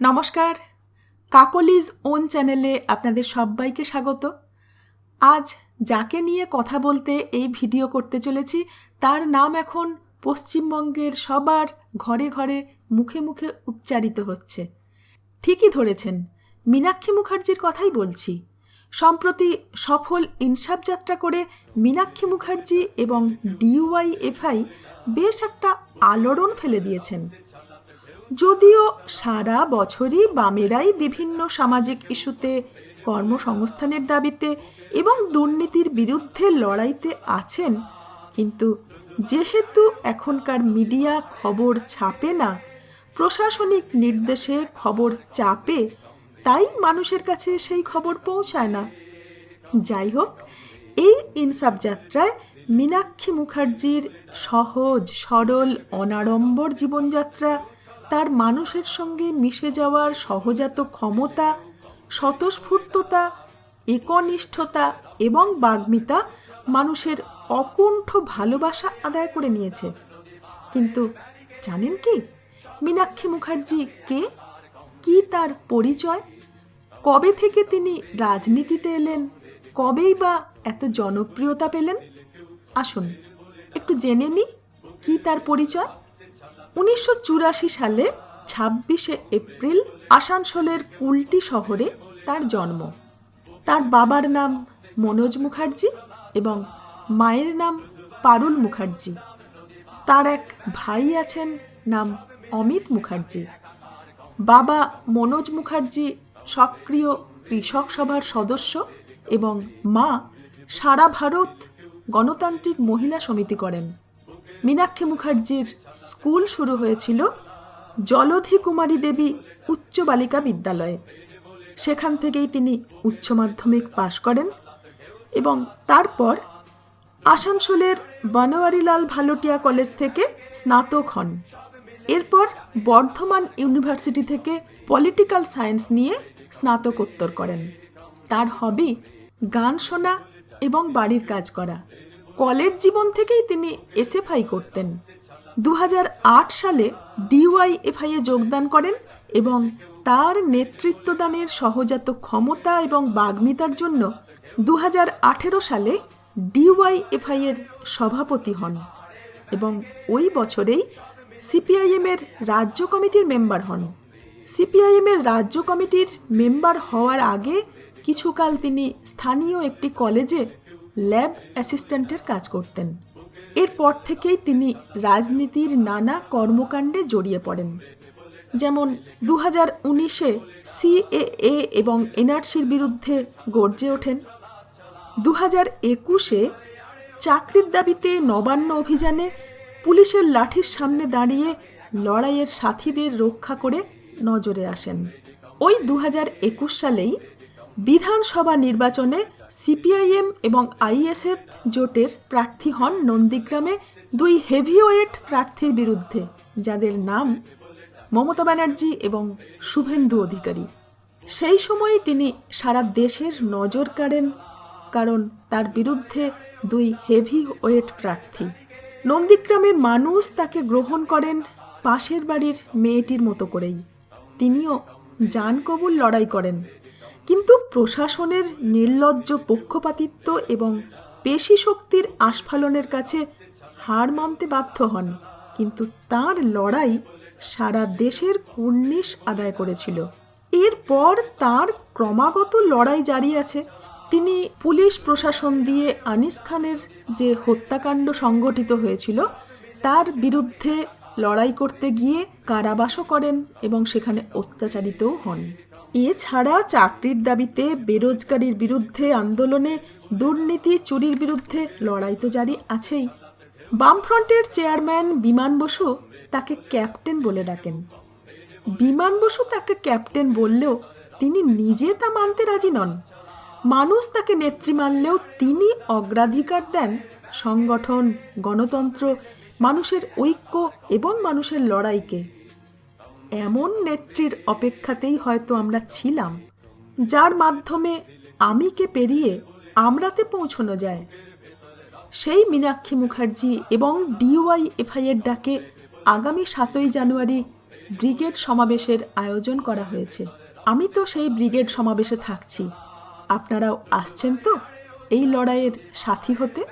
নমস্কার। কাকলিজ ওন চ্যানেলে আপনাদের সবাইকে স্বাগত। আজ যাকে নিয়ে কথা বলতে এই ভিডিও করতে চলেছি, তার নাম এখন পশ্চিমবঙ্গের সবার ঘরে ঘরে মুখে মুখে উচ্চারিত হচ্ছে। ঠিকই ধরেছেন, মীনাক্ষী মুখার্জির কথাই বলছি। সম্প্রতি সফল ইনসাফ যাত্রা করে মীনাক্ষী মুখার্জি এবং ডিওয়াইএফআই বেশ একটা আলোড়ন ফেলে দিয়েছেন। যদিও সারা বছরই বামেরাই বিভিন্ন সামাজিক ইস্যুতে কর্মসংস্থানের দাবিতে এবং দুর্নীতির বিরুদ্ধে লড়াইতে আছেন, কিন্তু যেহেতু এখনকার মিডিয়া খবর ছাপে না, প্রশাসনিক নির্দেশে খবর চাপে, তাই মানুষের কাছে সেই খবর পৌঁছায় না। যাই হোক, এই ইনসাফ যাত্রায় মীনাক্ষী মুখার্জির সহজ, সরল, অনাড়ম্বর জীবনযাত্রা তার মানুষের সঙ্গে মিশে যাওয়ার সহজাত ক্ষমতা, স্বতঃস্ফূর্ততা, একনিষ্ঠতা এবং বাগ্মিতা মানুষের অকুণ্ঠ ভালোবাসা আদায় করে নিয়েছে। কিন্তু জানেন কি? মীনাক্ষী মুখার্জি কে? কি তার পরিচয়? কবে থেকে তিনি রাজনীতিতে এলেন? কবেই বা এত জনপ্রিয়তা পেলেন? আসুন, একটু জেনে নিই কি তার পরিচয়। উনিশশো চুরাশি সালে ছাব্বিশে এপ্রিল আসানসোলের কুলটি শহরে তার জন্ম। তার বাবার নাম মনোজ মুখার্জি এবং মায়ের নাম পারুল মুখার্জি। তার এক ভাই আছেন, নাম অমিত মুখার্জি। বাবা মনোজ মুখার্জি সক্রিয় কৃষক সভার সদস্য এবং মা সারা ভারত গণতান্ত্রিক মহিলা সমিতি করেন। মীনাক্ষী মুখার্জির স্কুল শুরু হয়েছিল জলধি কুমারী দেবী উচ্চ বালিকা বিদ্যালয়ে। সেখান থেকেই তিনি উচ্চ মাধ্যমিক পাশ করেন এবং তারপর আসানসোলের বনোয়ারিলাল ভালোটিয়া কলেজ থেকে স্নাতক হন। এরপর বর্ধমান ইউনিভার্সিটি থেকে পলিটিক্যাল সায়েন্স নিয়ে স্নাতকোত্তর করেন। তার হবি গান শোনা এবং বাড়ির কাজ করা। কলেজ জীবন থেকেই তিনি এসএফআই করতেন। দু হাজার আট সালে ডিওয়াইএফআইয়ে যোগদান করেন এবং তার নেতৃত্বদানের সহজাত ক্ষমতা এবং বাগ্মিতার জন্য দু হাজার আঠেরো সালে ডিওয়াইএফআইয়ের সভাপতি হন এবং ওই বছরেই সিপিআইএমের রাজ্য কমিটির মেম্বার হন। সিপিআইএমের রাজ্য কমিটির মেম্বার হওয়ার আগে কিছুকাল তিনি স্থানীয় একটি কলেজে ল্যাব অ্যাসিস্ট্যান্টের কাজ করতেন। এরপর থেকেই তিনি রাজনীতির নানা কর্মকাণ্ডে জড়িয়ে পড়েন। যেমন দু হাজার উনিশে সিএএ এবং এনআরসির বিরুদ্ধে গর্জে ওঠেন। দু হাজার একুশে চাকরির দাবিতে নবান্ন অভিযানে পুলিশের লাঠির সামনে দাঁড়িয়ে লড়াইয়ের সাথীদের রক্ষা করে নজরে আসেন। ওই দু হাজার একুশ সালেই বিধানসভা নির্বাচনে সিপিআইএম এবং আইএসএফ জোটের প্রার্থী হন নন্দীগ্রামে দুই হেভিওয়েট প্রার্থীর বিরুদ্ধে, যাদের নাম মমতা ব্যানার্জি এবং শুভেন্দু অধিকারী। সেই সময়ে তিনি সারা দেশের নজর কাড়েন, কারণ তার বিরুদ্ধে দুই হেভি ওয়েট প্রার্থী। নন্দীগ্রামের মানুষ তাকে গ্রহণ করেন পাশের বাড়ির মেয়েটির মতো করেই। তিনিও জান কবুল লড়াই করেন। কিন্তু প্রশাসনের নির্লজ্জ পক্ষপাতিত্ব এবং পেশি শক্তির আস্ফালনের কাছে হার মানতে বাধ্য হন, কিন্তু তার লড়াই সারা দেশের কুর্নিশ আদায় করেছিল। এরপর তার ক্রমাগত লড়াই জারি আছে। তিনি পুলিশ প্রশাসন দিয়ে আনিস খানের যে হত্যাকাণ্ড সংগঠিত হয়েছিল, তার বিরুদ্ধে লড়াই করতে গিয়ে কারাবাসও করেন এবং সেখানে অত্যাচারিতও হন। এছাড়া চাকরির দাবিতে বেরোজগারির বিরুদ্ধে আন্দোলনে দুর্নীতি, চুরির বিরুদ্ধে লড়াই তো জারি আছেই। বামফ্রন্টের চেয়ারম্যান বিমান বসু তাকে ক্যাপ্টেন বলে ডাকেন। বিমান বসু তাকে ক্যাপ্টেন বললেও তিনি নিজে তা মানতে রাজি নন। মানুষ তাকে নেত্রী মানলেও তিনি অগ্রাধিকার দেন। সংগঠন, গণতন্ত্র, মানুষের ঐক্য এবং মানুষের লড়াইকে। এমন নেত্রীর অপেক্ষাতেই হয়তো আমরা ছিলাম, যার মাধ্যমে আমিকে পেরিয়ে আমরাতে পৌঁছানো যায়। সেই মীনাক্ষী মুখার্জি এবং ডিওয়াই এফআইয়ের ডাকে আগামী সাতই জানুয়ারি ব্রিগেড সমাবেশের আয়োজন করা হয়েছে। আমি তো সেই ব্রিগেড সমাবেশে থাকছি। আপনারাও আসছেন তো এই লড়াইয়ের সাথী হতে?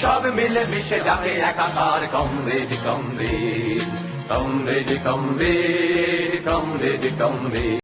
সব মিলে মিশে যাবে একাকার কমরেজ কমরেজ কমরেজ কমরেজ কমরেজ কমরেজ